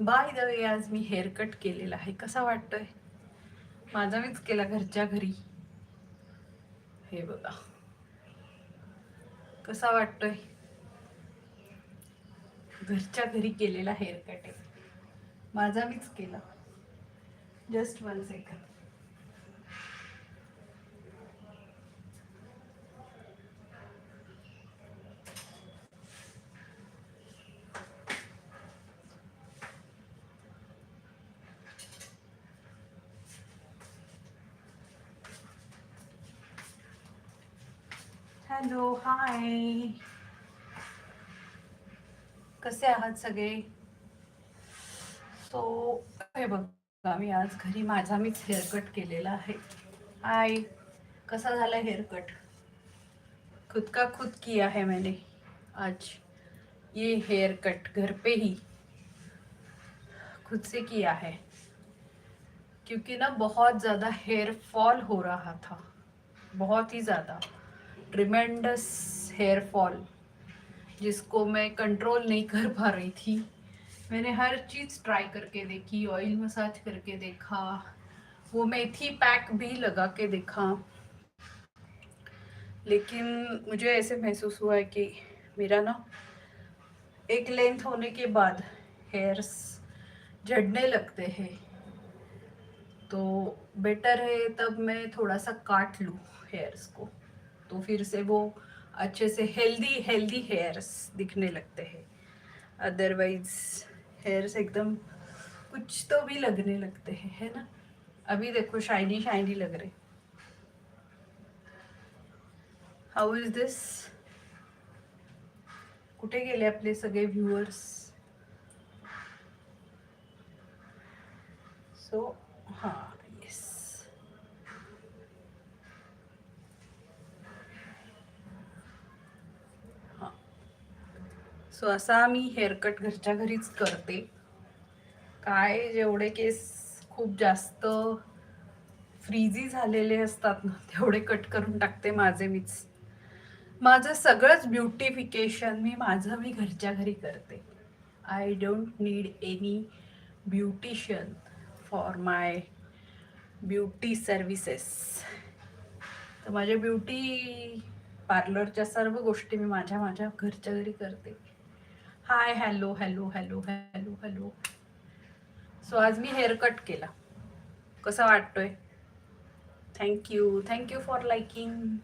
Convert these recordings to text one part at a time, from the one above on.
By the way आज मी hair cut केलेला आहे. कसा वाटतोय? माझा मीच केला घरच्या घरी. हे बघा. कसा वाटतोय? घरच्या घरी केलेला हेअर कट आहे. माझा मीच केला. Just one second hello, hi. कसे आहात सगळे? सो हे बघा, मी आज घरी माझा मीच हेअर कट केलेला आहे. हाय. कसा झाला हेअर कट खुद का खुद किया है मैंने आज. ये हेयर कट घर पे ही. खुद से किया है. क्योंकि ना बहुत ज़्यादा हेयर फॉल हो रहा था. बहुत ही ज़्यादा. ट्रिमेंडस हेयर फॉल, जिसको मैं कंट्रोल नहीं कर पा रही थी। मैंने हर चीज़ ट्राई करके देखी ऑयल मसाज करके देखा, वो मेथी पैक भी लगा के देखा। लेकिन मुझे ऐसे महसूस हुआ है कि मेरा ना एक लेंथ होने के बाद हेयर्स झड़ने लगते हैं। तो बेटर है तब मैं थोड़ा सा काट लूँ हेयर्स को। तो फिर से वो अच्छे से हेल्दी हेल्दी हेयर्स दिखने लगते हैं। अदरवाइज़ हेयर्स एकदम कुछ तो भी लगने लगते हैं, है ना? अभी देखो शाइनी शाइनी लग रहे। हाऊ इज़ दिस कुठे गेले आपले सगळे व्ह्युअर्स सो सो असा मी हेअरकट घरच्या घरीच करते. काय जेवढे केस खूप जास्त फ्रीजी झालेले असतात ना तेवढे कट करून टाकते माझे मीच. माझं सगळंच ब्युटिफिकेशन मी माझं मी घरच्या घरी करते. I don't need any beautician for my beauty services तर माझ्या ब्युटी पार्लरच्या सर्व गोष्टी मी माझ्या माझ्या घरच्या घरी करते. Hi hello hello hello hello hello so आज मी हेअर कट केला. कसा वाटतोय? Thank you thank you for liking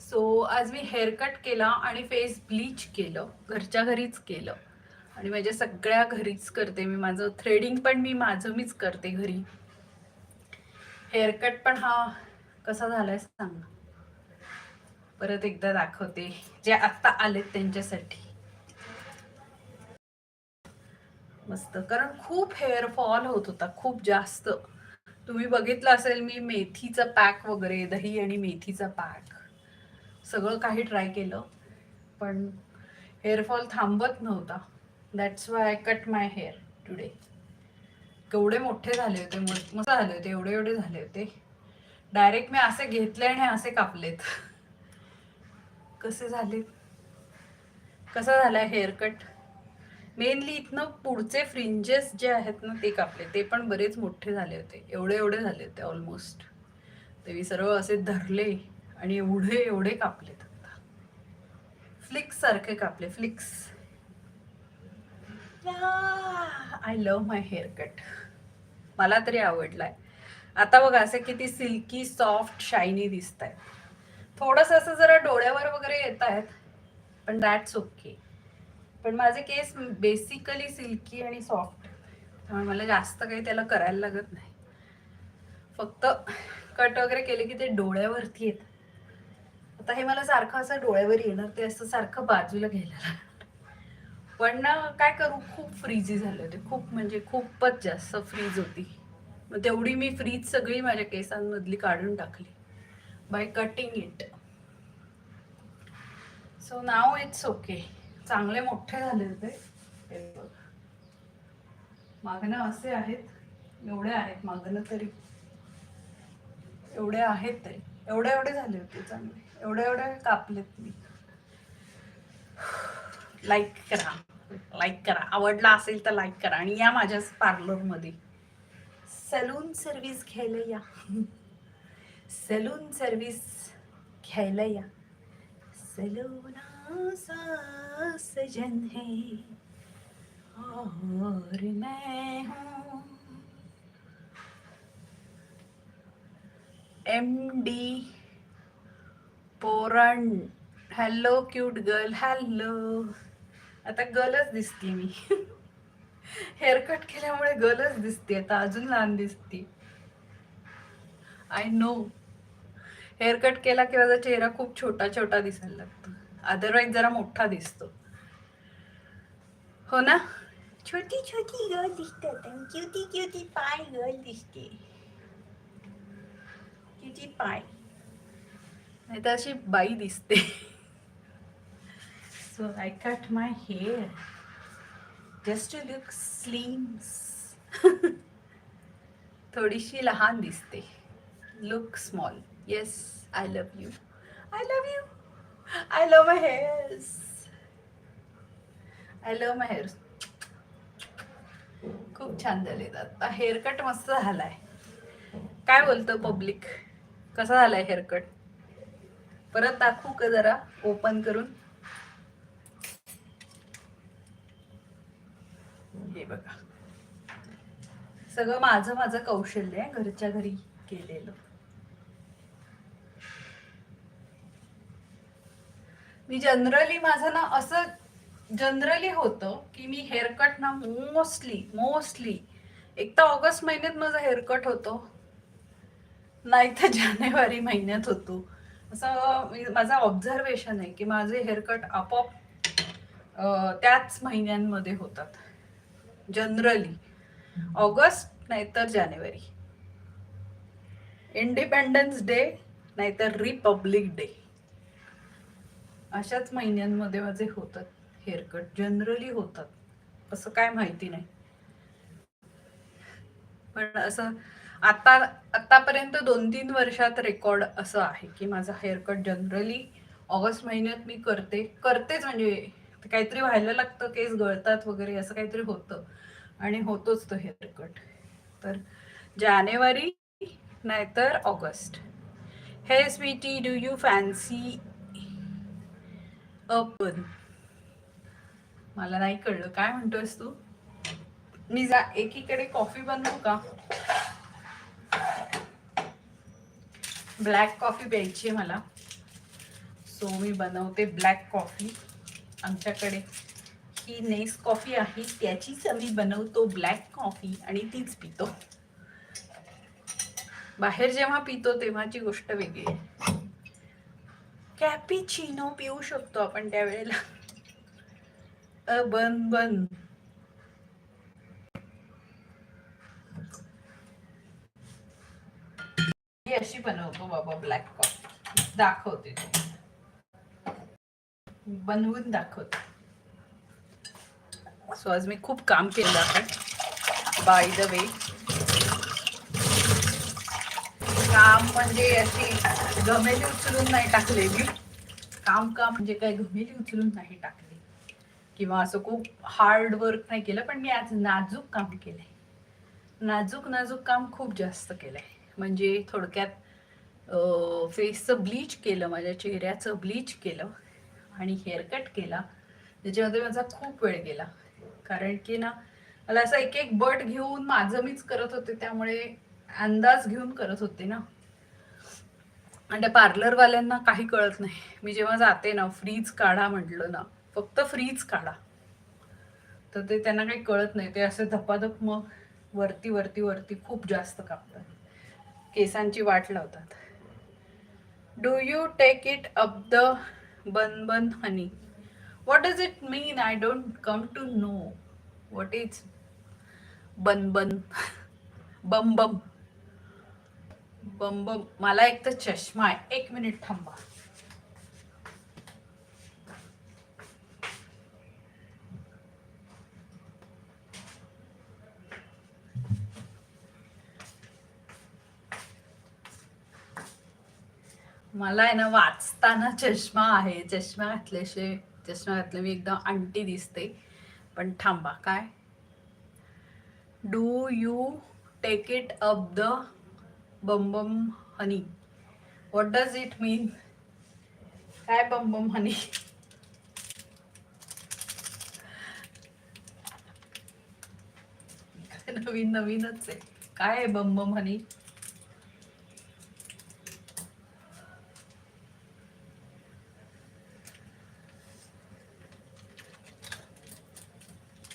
so आज मी हेअर कट केला आणि फेस ब्लीच केलं. घरच्या घरीच केलं. आणि माझ्या सगळ्या घरीच करते मी. माझं थ्रेडिंग पण मी माझं मीच करते घरी. हेअरकट पण हा कसा झालाय सांग परत एकदा दाखवते. जे आत्ता आलेत त्यांच्यासाठी. नसतं. कारण खूप हेअर फॉल होत होता खूप जास्त. तुम्ही बघितलं असेल मी मेथीचा पॅक वगैरे दही आणि मेथीचा पॅक सगळं काही ट्राय केलं पण हेअरफॉल थांबत नव्हता. That's why I cut my hair today केवढे मोठे झाले होते मस्त झाले होते एवढे एवढे झाले होते. डायरेक्ट मी असे घेतले आणि असे कापलेत. कसे झाले? कसा हेअर हेअरकट मेनली इथनं पुढचे फ्रिंजेस जे आहेत ना ते कापले. ते पण बरेच मोठे झाले होते. एवढे एवढे झाले होते ऑलमोस्ट ते मी सर्व असे धरले आणि एवढे एवढे कापलेत आता. फ्लिक्स सारखे कापले. Flicks I love my hair cut मला तरी आवडलाय. आता बघा असे किती सिल्की सॉफ्ट शायनी दिसत आहेत थोडंसं असं जरा डोळ्यावर वगैरे येत आहेत पण दॅट्स ओके पण माझे केस बेसिकली सिल्की आणि सॉफ्ट त्यामुळे मला जास्त काही त्याला करायला लागत नाही. फक्त कट वगैरे केले की ते डोळ्यावरती येत. आता हे मला सारखं असं डोळ्यावर येणार ते असं सारखं बाजूला घ्यायला लागणार. पण ना काय करू? खूप फ्रीजी झाले होते. खूप म्हणजे खूपच जास्त फ्रीज होती. मग तेवढी मी फ्रीज सगळी माझ्या केसांमधली काढून टाकली. By cutting it so now it's okay चांगले मोठे झाले होते. हे बघ. मागणं असे आहेत. एवढे आहेत. मागणं तरी. एवढे आहेत तरी एवढे एवढे झाले होते चांगले. एवढे एवढे कापलेत मी. लाईक करा. लाईक करा. आवडला असेल तर लाईक करा. आणि या माझ्या पार्लरमध्ये सलून सर्व्हिस घ्यायला या. सलून सर्व्हिस घ्यायला या. सलून सा सजन है और मैं हूँ। एम डी पोरण। हॅलो क्यूट गर्ल हॅलो आता गर्लच दिसते मी. हेअरकट केल्यामुळे गर्लच दिसते आता अजून लहान दिसते. आय नो हेअरकट केला की माझा चेहरा खूप छोटा छोटा दिसायला लागतो. अदरवाईज जरा मोठा दिसतो. हो ना? छोटी छोटी गर्ल दिसतात क्युटी क्युटी पाय गर्ल दिसते. क्युटी पाय नाही तर अशी बाई दिसते. So I cut my hair just to look slims थोडीशी लहान दिसते. Look small yes I love you I love you I love my hairs I love my hairs खूप छान झालेत आता हेअरकट मस्त झालाय. काय बोलतं पब्लिक कसा झालाय हेअरकट परत दाखवू का जरा? ओपन करून. हे बघा. सगळं माझं माझं कौशल्य आहे. घरच्या घरी केलेलं. मी जनरली माझं ना असं जनरली होतं की मी हेअरकट ना मोस्टली मोस्टली एक तर ऑगस्ट महिन्यात माझा हेअरकट होतो. नाही तर जानेवारी महिन्यात होतो. असं मी- माझं ऑब्झर्वेशन आहे की माझे हेअरकट आपोआप त्याच महिन्यांमध्ये होतात. जनरली ऑगस्ट नाहीतर जानेवारी. इंडिपेंडन्स डे नाहीतर रिपब्लिक डे अशाच महिन्यांमध्ये माझे होतात हेअरकट. जनरली होतात. असं काय माहिती नाही. पण असं आता आतापर्यंत दोन तीन वर्षात रेकॉर्ड असं आहे की माझा हेअरकट जनरली ऑगस्ट महिन्यात मी करते. करतेच म्हणजे काहीतरी व्हायला लागतं केस गळतात वगैरे असं काहीतरी होतं. आणि होतोच तो हेअरकट. तर जानेवारी नाहीतर August. Hey sweetie do you fancy upon मला नाही कळलं. काय म्हणतोयस तू? मी जा एकीकडे कॉफी बनवू का? ब्लॅक कॉफी प्यायची आहे मला. सो मी बनवते ब्लॅक कॉफी. आमच्याकडे ही नेस कॉफी आहे. त्याचीच आम्ही बनवतो ब्लॅक कॉफी आणि तीच पितो. बाहेर जेव्हा पितो तेव्हाची गोष्ट वेगळी आहे. कॅपिचिनो पिऊ शकतो आपण त्यावेळेला. अ बन बन. अशी बनवतो बाबा ब्लॅक कॉफी दाखवते बनवून दाखवते. सो आज मी खूप काम केलं आहे. बाय द वे काम म्हणजे अशी गमेली उचलून नाही टाकले मी. काम काम म्हणजे काय? गमेली उचलून नाही टाकले. किंवा असं खूप हार्ड वर्क नाही केलं पण मी आज नाजूक काम केलंय. नाजूक नाजूक काम खूप जास्त केलंय. म्हणजे थोडक्यात फेसचं ब्लीच केलं माझ्या चेहऱ्याचं ब्लीच केलं आणि हेअरकट केला. त्याच्यामध्ये माझा खूप वेळ गेला. कारण की ना मला असं एक एक बट घेऊन माझं मीच करत होते त्यामुळे अंदाज घेऊन करत होते ना. आणि त्या पार्लरवाल्यांना काही कळत नाही. मी जेव्हा जाते ना फ्रीज काढा म्हटलं ना फक्त फ्रीज काढा. तर ते त्यांना काही कळत नाही. ते असे धपाधप मग वरती वरती वरती खूप जास्त कापतात. केसांची वाट लावतात. Do you take it up the bun bun honey what does it mean I don't come to know what is bun bun bum bum bum मला एक तर चष्मा आहे. एक मिनिट थांबा. मला आहे ना वाचताना चष्मा आहे. चष्मा घातल्याशिवाय चष्मा घातल्या मी एकदम अंटी दिसते. पण थांबा काय? Do you take it up the bum bum honey. What does it mean काय बम बम हनी? नवीन नवीनच आहे. काय आहे बम बम हनी?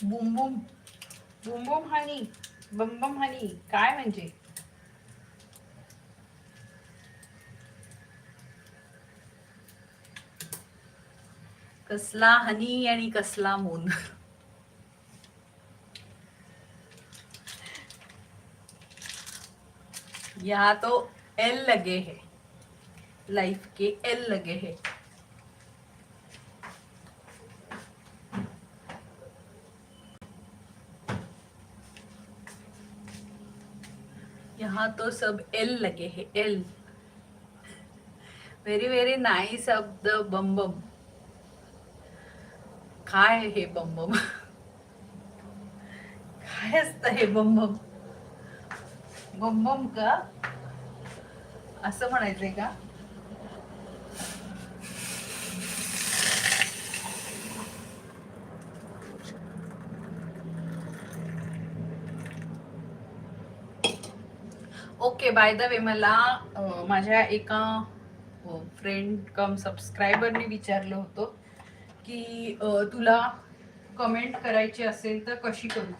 बुम बुम. बुम बुम हनी. बम बम हनी. काय म्हणजे? कसला हनी आणि कसला मून. यहाँ तो एल लगे है. लाइफ के एल लगे है. यहाँ तो सब एल लगे है. L very very nice of the bum bum काय हे बंबम? काय असतं हे बंबम? बम बम का? असं म्हणायचंय का? ओके बाय द वे मला माझ्या एका फ्रेंड कम सबस्क्रायबरने विचारलं होतं. की तुला कमेंट करायची असेल तर कशी करू?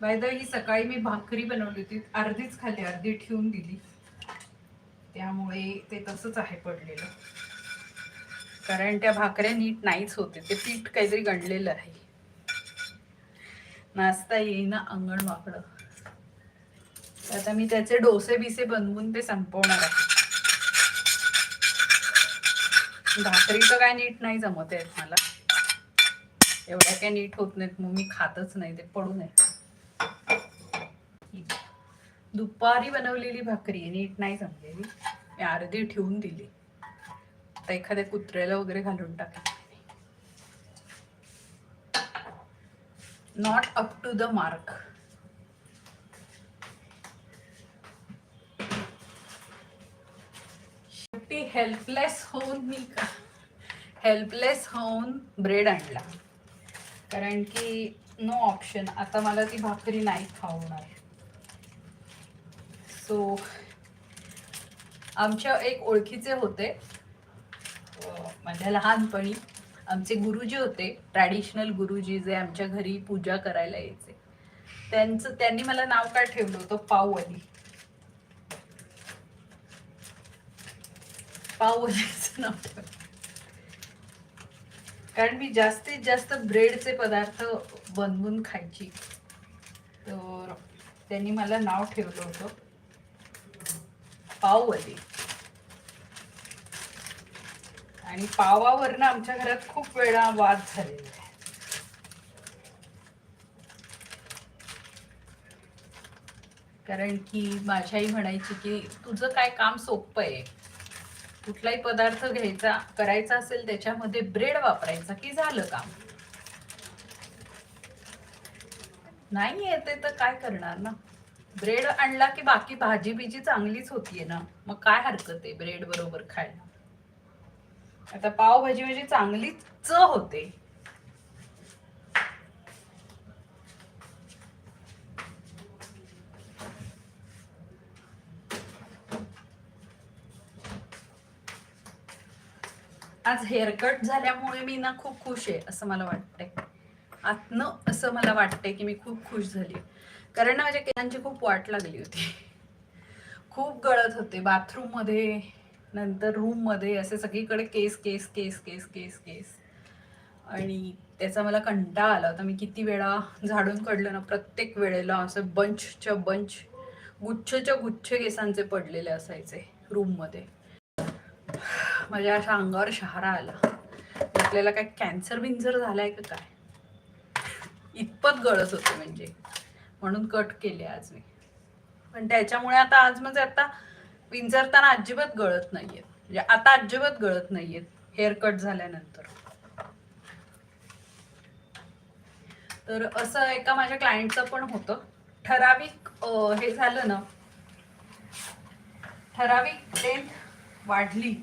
बाय द ही सकाळी मी भाकरी बनवली होती. अर्धीच खाली अर्धी ठेवून दिली. त्यामुळे ते तसंच आहे पडलेलं. कारण त्या भाकऱ्या नीट नाहीच होते ते पीठ काहीतरी गणलेलं आहे. नाचता येईना अंगण वाकडं. आता मी त्याचे डोसे बिसे बनवून ते संपवणार आहे. भाकरी तर काय नीट नाही जमत आहेत मला. एवढ्या काय नीट होत नाहीत मग मी खातच नाही ते पडू नये. दुपारी बनवलेली भाकरी आहे, नीट नाही जमलेली. मी अर्धी ठेवून दिली. आता एखाद्या कुत्र्याला वगैरे घालून टाकली not up to the mark शेवटी हेल्पलेस होऊन मी का हेल्पलेस होऊन ब्रेड आणला. कारण की नो ऑप्शन आता मला ती भाकरी नाही खावणार. सो आमच्या एक ओळखीचे होते. माझ्या लहानपणी आमचे गुरुजी होते. ट्रॅडिशनल गुरुजी जे आमच्या घरी पूजा करायला यायचे. त्यांचं त्यांनी मला नाव काय ठेवलं होतं? पावली पावलीचं नाव कारण मी जास्तीत जास्त ब्रेडचे पदार्थ बनवून खायची. तर त्यांनी मला नाव ठेवलं होतं. पाववली. आणि पावावरनं आमच्या घरात खूप वेळा वाद झालेला आहे. कारण की माझी आई म्हणायची की तुझं काय काम सोपं आहे? कुठलाही पदार्थ घ्यायचा करायचा असेल त्याच्यामध्ये ब्रेड वापरायचा की झालं काम? नाही येते तर काय करणार ना? ब्रेड आणला की बाकी भाजी बिजी चांगलीच होतीये ना? मग काय हरकत आहे ब्रेड बरोबर खायला? आता पावभाजी म्हणजे चांगलीच होते. आज हेअरकट झाल्यामुळे मी ना खूप खुश आहे असं मला वाटतंय. आतनं असं मला वाटतंय की मी खूप खुश झाली कारण ना माझ्या केसांची खूप वाट लागली होती. खूप गळत होते बाथरूममध्ये नंतर रूममध्ये असे सगळीकडे केस केस केस केस केस केस. आणि त्याचा मला कंटाळा आला होता. मी किती वेळा झाडून काढलं ना प्रत्येक वेळेला असं बंचच्या बंच गुच्छच्या गुच्छ केसांचे पडलेले असायचे रूममध्ये माझ्या अशा अंगावर शहारा आला. आपल्याला काय कॅन्सर बिन्सर झालाय का काय? इतपत गळत होते म्हणजे. म्हणून कट केले आज मी. पण त्याच्यामुळे आता आज म्हणजे आता विंचरताना अजिबात गळत नाहीयेत. म्हणजे आता अजिबात गळत नाहीयेत. हेअर कट झाल्यानंतर. तर असं एका माझ्या क्लायंटचं पण होतं. ठराविक हे झालं ना. ठराविक लेंथ वाढली.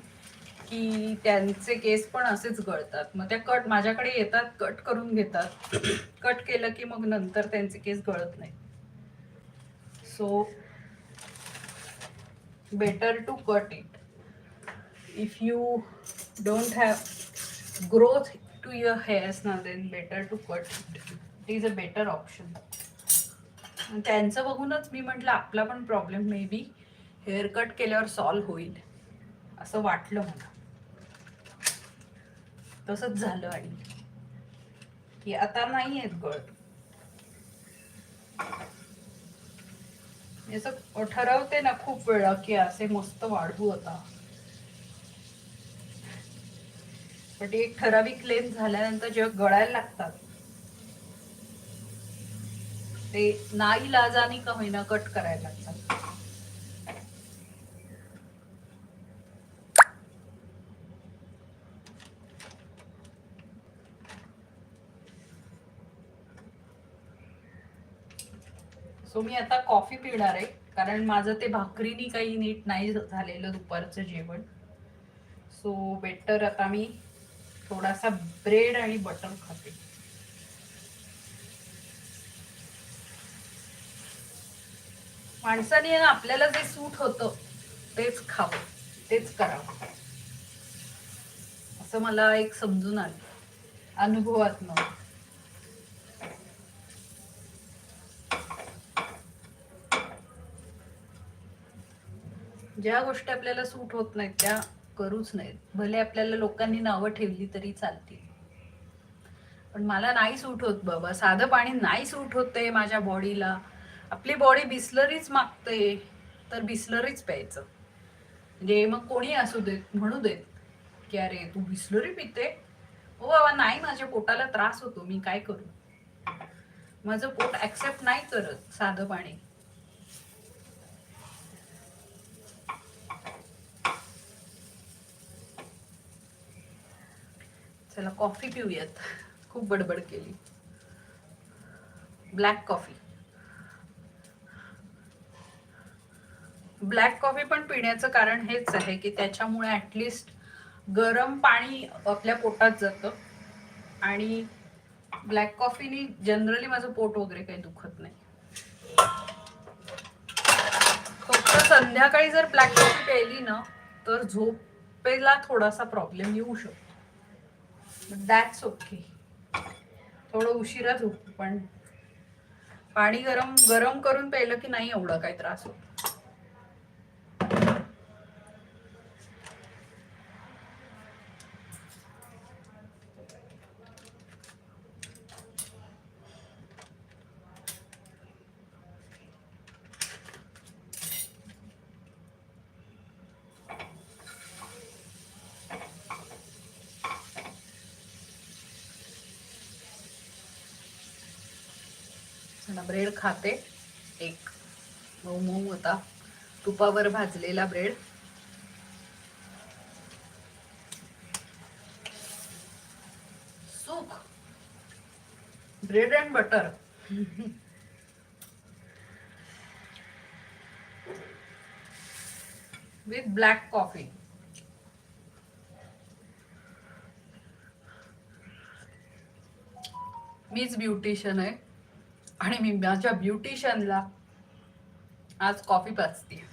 की त्यांचे केस पण असेच गळतात. मग त्या कट माझ्याकडे येतात कट करून घेतात. कट केलं की मग नंतर त्यांचे केस गळत नाही so better to cut it if you don't have growth to your hairs ना then better to cut it it is a better option त्यांचं बघूनच मी म्हटलं आपला पण problem may be hair cut केल्यावर सॉल्व होईल. असं वाटलं मला. तसंच झालं आणि की आता नाही आहेत गळ असं ठरवते ना खूप वेळा की असे मस्त वाढवू आता. पण एक ठराविक लेन्थ झाल्यानंतर जेव्हा गळायला लागतात ते नाईलाजानी का होईना कट करायला लागतात. सो मी आता कॉफी पिणार आहे. कारण माझं ते भाकरीनी काही नीट नाही झालेलं दुपारचं जेवण. सो बेटर आता मी थोडासा ब्रेड आणि बटर खाते. माणसाने ना आपल्याला जे सूट होतं तेच खावं तेच करावं. असं मला एक समजून आलं अनुभवात ज्या गोष्टी आपल्याला सूट होत नाहीत त्या करूच नाहीत. भले आपल्याला लोकांनी नावं ठेवली तरी चालतील. पण मला नाही सूट होत बाबा. साधं पाणी नाही सूट होते माझ्या बॉडीला. आपली बॉडी बिस्लरीच मागते तर बिस्लरीच प्यायचं. म्हणजे मग कोणी असू देत म्हणू देत की अरे तू बिस्लरी पिते? हो बाबा नाही माझ्या पोटाला त्रास होतो. मी काय करू? माझं पोट ऍक्सेप्ट नाही करत साधं पाणी. चला कॉफी पिऊयात. खूप बडबड केली. ब्लॅक कॉफी ब्लॅक कॉफी पण पिण्याचं कारण हेच आहे की त्याच्यामुळे ॲटलिस्ट गरम पाणी आपल्या पोटात जातं. आणि ब्लॅक कॉफीनी जनरली माझं पोट वगैरे काही दुखत नाही. फक्त संध्याकाळी जर ब्लॅक कॉफी प्यायली ना तर झोपेला थोडासा प्रॉब्लेम येऊ शकतो. दॅट्स ओके थोडं उशिरा झोप पण पाणी गरम गरम करून प्यायलं की नाही एवढा काही त्रास होतो चला ब्रेड खाते. एक मऊ मऊ होता. तुपावर भाजलेला ब्रेड. सुख bread and butter. With black coffee. मीच ब्युटिशियन आहे. आणि मी माझ्या ब्युटिशियनला आज कॉफी पाचते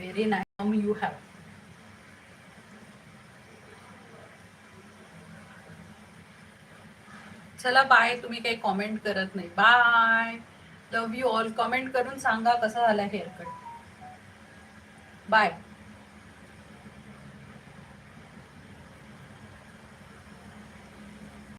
व्हेरी नाईस यू हॅव चला बाय तुम्ही काही कॉमेंट करत नाही. Bye love you all comment करून सांगा कसा झाला हेअरकट बाय